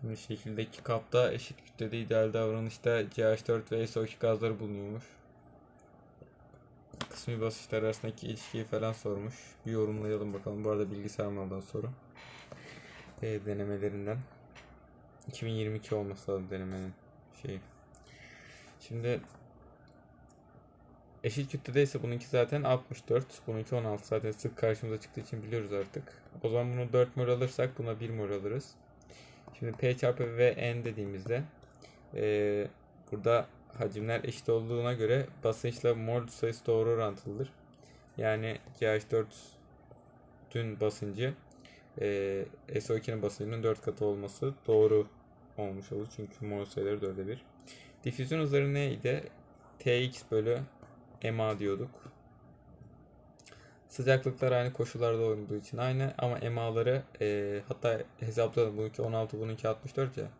Şimdi şekildeki kapta eşit kütlede ideal davranışta CH4 ve SO2 gazları bulunuyormuş. Kısmi basınçlar arasındaki ilişkiyi falan sormuş. Bir yorumlayalım bakalım. Bu arada bilgisayar maldan soru. E, denemelerinden. 2022 olması lazım denemenin şeyi. Şimdi eşit kütledeyse bununki zaten 64, bununki 16 zaten sık karşımıza çıktığı için biliyoruz artık. O zaman bunu 4 mol alırsak buna 1 mol alırız. Şimdi P çarpı V N dediğimizde eee, burada hacimler eşit olduğuna göre basınçla mol sayısı doğru orantılıdır. Yani CH4'ün basıncı eee SO2'nin basıncının 4 katı olması doğru olmuş olur. Çünkü mol sayıları 4'e 1. Difüzyon hızları neydi? Tx bölü ma diyorduk. Sıcaklıklar aynı koşullarda olduğu için aynı ama emaları e, hatta hesapladım bununki 16 bununki 64 ya.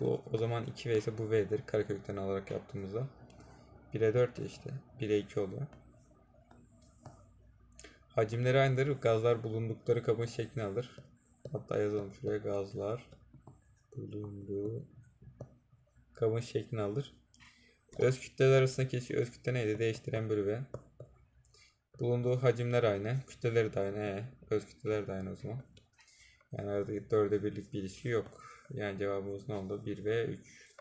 Bu o zaman 2V ise bu V'dir karekökten alarak yaptığımızda. 1'e 4 ya işte. 1'e 2 oluyor. Hacimleri aynıdır. Gazlar bulundukları kabın şeklini alır. Hatta yazalım şuraya gazlar bulunduğu kabın şeklini alır. Öz kütleler arasındaki ilişki öz kütle neydi? Değiştiren bölü V. Bulunduğu hacimler aynı. Kütleleri de aynı. E, öz kütleler de aynı o zaman. Yani arada dörde birlik bir ilişki yok. Yani cevabımız ne oldu? 1 ve 3.